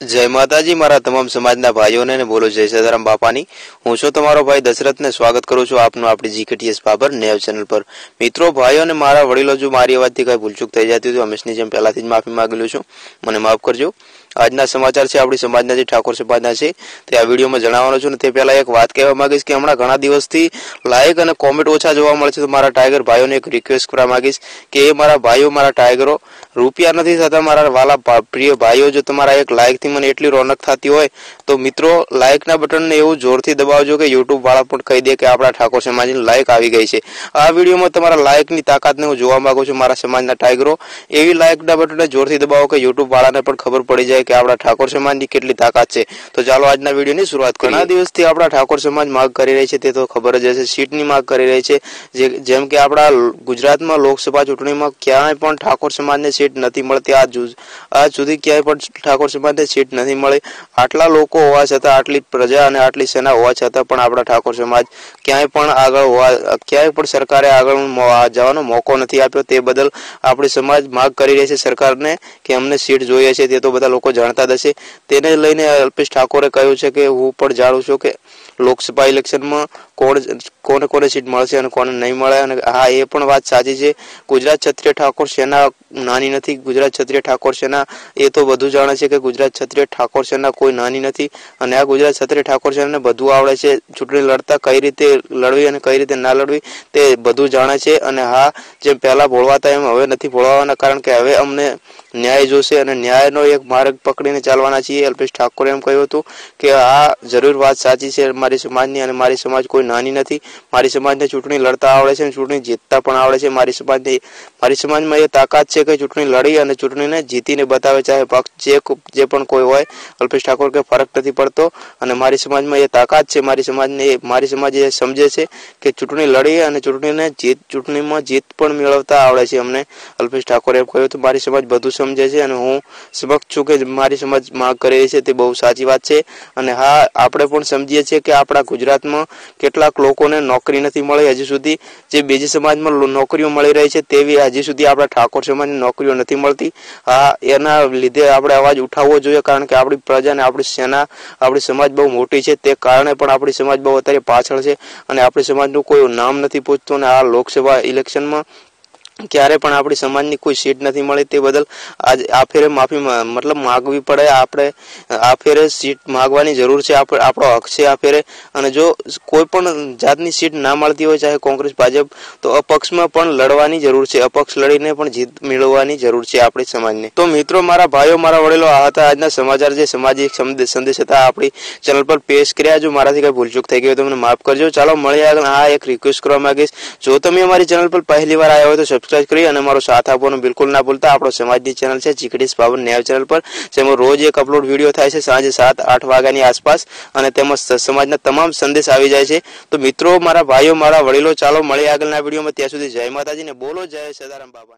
જય માતાજી, મારા તમામ સમાજના ભાઈઓને અને બોલો જય સદારામ બાપાની. હું છું તમારો ભાઈ દશરથને સ્વાગત કરું છું આપનું આપણી જીકેટીએસ બાબર નેવ ચેનલ પર. મિત્રો, ભાઈઓ અને મારા વડીલો, જો મારી અવાજથી કઈ ભૂલચૂક થઈ જતી હતી હંમેશની જેમ પહેલાથી જ માફી માંગેલું છું. મને માફ કરજો. આજના સમાચાર છે, આપણી સમાજના જે ઠાકોર સમાજના છે, તે આ વિડીયોમાં જણાવવાનો છું ને તે પહેલા એક વાત કહેવા માંગીશ કે હમણાં ઘણા દિવસથી લાઇક અને કોમેન્ટ ઓછા જોવા મળે છે તો મારા ટાઈગર ભાઈઓને એક રિક્વેસ્ટ કરવા માંગીશ કે એ મારા ભાઈઓ, મારા ટાઈગરો રૂપિયા નથી થતા, મારા વાલા પ્રિય ભાઈઓ, જો તમારા એક મને એટલી રોનક થતી હોય તો મિત્રો લાઇકના બટનને એવું જોરથી દબાવજો કે યુટ્યુબ વાળા પણ કહી દે કે આપણા ઠાકોર સમાજની લાઈક આવી ગઈ છે. આ વિડીયોમાં તમારા લાઈકની તાકાતને હું જોવા માંગુ છું મારા સમાજના ટાઈગરો. એવી લાઇકના બટનને જોરથી દબાવો કે યુટ્યુબ વાળાને પણ ખબર પડી જાય કે આપણા ઠાકોર સમાજની કેટલી તાકાત છે. તો ચાલો આજના વિડીયોની શરૂઆત કરીએ. ઘણા દિવસથી આપણા ઠાકોર સમાજ માગ કરી રહી છે, તે તો ખબર જ હશે. સીટની માગ કરી રહી છે. જેમ કે આપણા ગુજરાતમાં લોકસભા ચૂંટણીમાં ક્યાંય પણ ઠાકોર સમાજને સીટ નથી મળતી. આજ આજ સુધી ક્યાંય પણ ઠાકોર સમાજને સીટ નથી મળી. આટલા લોકો હોવા છતાં, આટલી પ્રજા અને આટલી સેના હોવા છતાં પણ આપણા ઠાકોર સમાજ ક્યાંય પણ આગળ હોવા, ક્યાંય પણ સરકારે આગળ જવાનો મોકો નથી આપ્યો. તે બદલ આપણી સમાજ માગ કરી રહી છે સરકારને કે અમને સીટ જોઈએ છે, તે તો બધા લોકો જાણતા જ હશે. તેને લઈને અલ્પેશ ઠાકોરે કહ્યું છે કે હું પણ જાણું છું કે લોકસભા ઇલેક્શનમાં કોણ કોને કોને સીટ મળશે અને કોને નહીં મળે? અને હા, એ પણ વાત સાચી છે. ગુજરાત ક્ષત્રિય ઠાકોર સેના નાની નથી. ગુજરાત ક્ષત્રિય ઠાકોર સેના, એ તો બધું જાણે છે કે ગુજરાત ક્ષત્રિય ઠાકોર સેના કોઈ નાની નથી. અને આ ગુજરાત ક્ષત્રિય ઠાકોર સેનાને બધું આવડે છે. ચૂંટણી લડતા કઈ રીતે લડવી અને કઈ રીતે ના લડવી, તે બધું જાણે છે. અને હા જેમ પહેલાં ભોળવાતા એમ હવે નથી ભોળવાના કારણ કે હવે અમને ન્યાય જોશે અને ન્યાયનો એક માર્ગ પકડીને ચાલવાના છીએ. અલ્પેશ ઠાકોરે એમ કહ્યું હતું કે, આ જરૂર વાત સાચી છે મારી સમાજની અને મારી સમાજ કોઈ નાની નથી. મારી સમાજને ચૂંટણી લડતા આવડે છે અને ચૂંટણી જીતતા પણ આવડે છે. મારી સમાજની, મારી સમાજમાં એ તાકાત છે કે ચૂંટણી લડી અને ચૂંટણીને જીતીને બતાવે ચાહે પક્ષ જે જે પણ કોઈ હોય. અલ્પેશ ઠાકોર કે, ફરક નથી પડતો. અને મારી સમાજમાં એ તાકાત છે. મારી સમાજને, મારી સમાજ એ સમજે છે કે ચૂંટણી લડી અને ચૂંટણીને જીત, ચૂંટણીમાં જીત પણ મેળવતા આવડે છે. અમને અલ્પેશ ઠાકોરે એમ કહ્યું હતું, મારી સમાજ બધું સમજે છે અને હું સમક્ષ છું કે મારી સમાજમાં કરી છે તે બહુ સાચી વાત છે. અને હા, આપણે પણ સમજીએ છીએ કે આપણા ગુજરાતમાં કેટલાક લોકોને નોકરી નથી મળી હજી સુધી. જે બીજી સમાજમાં નોકરીઓ મળી રહી છે તેવી હજી સુધી આપણા ઠાકોર સમાજને નોકરીઓ નથી મળતી. હા, એના લીધે આપણે અવાજ ઉઠાવવો જોઈએ કારણ કે આપણી પ્રજા અને આપણી સેના, આપણી સમાજ બહુ મોટી છે. તે કારણે પણ આપણી સમાજ બહુ અત્યારે પાછળ છે અને આપણી સમાજનું કોઈ નામ નથી પૂછતું અને આ લોકસભા ઇલેક્શનમાં ક્યારે પણ આપણી સમાજની કોઈ સીટ નથી મળી તે બદલ આજ આ ફેરે માફી મતલબ માગવી પડે. આપણે, આ ફેરે સીટ માગવાની જરૂર છે. આપ- આપણો હક છે આ ફેરે. અને જો કોઈ પણ જાતની સીટ ના મળતી હોય, ચાહે કોંગ્રેસ, ભાજપ, તો અપક્ષમાં પણ લડવાની જરૂર છે. અપક્ષ લડીને પણ જીત મેળવવાની જરૂર છે આપણી સમાજને. તો મિત્રો, મારા ભાઈઓ, મારા વડીલો, આ હતા આજના સમાચાર જે સામાજિક સંદેશ હતા આપણી ચેનલ પર પેશ કર્યા. જો મારાથી કઈ ભૂલચૂક થઈ ગઈ હોય તો મને માફ કરજો. ચાલો, મળીએ આગળ. હા, એક રિક્વેસ્ટ કરવા માંગીશ. જો તમે અમારી ચેનલ પર પહેલી વાર આવ્યા હોય તો સબસ્ક્રાઇબ કરી અને અમારો સાથ આપવાનું બિલકુલ ના ભૂલતા. આપણો સમાજની ચેનલ છે ચીકડીસ પાવન નેવ ચેનલ પર, જેમાં રોજ એક અપલોડ વીડિયો થાય છે સાંજે સાત આઠ વાગ્યાની આસપાસ અને તેમાં સમાજના તમામ સંદેશ આવી જાય છે. તો મિત્રો, મારા ભાઈઓ, મારા વડીલો, ચાલો મળીએ આગળના વિડીયોમાં. ત્યાં સુધી જય માતાજી ને બોલો, જય સદારામ બાબાની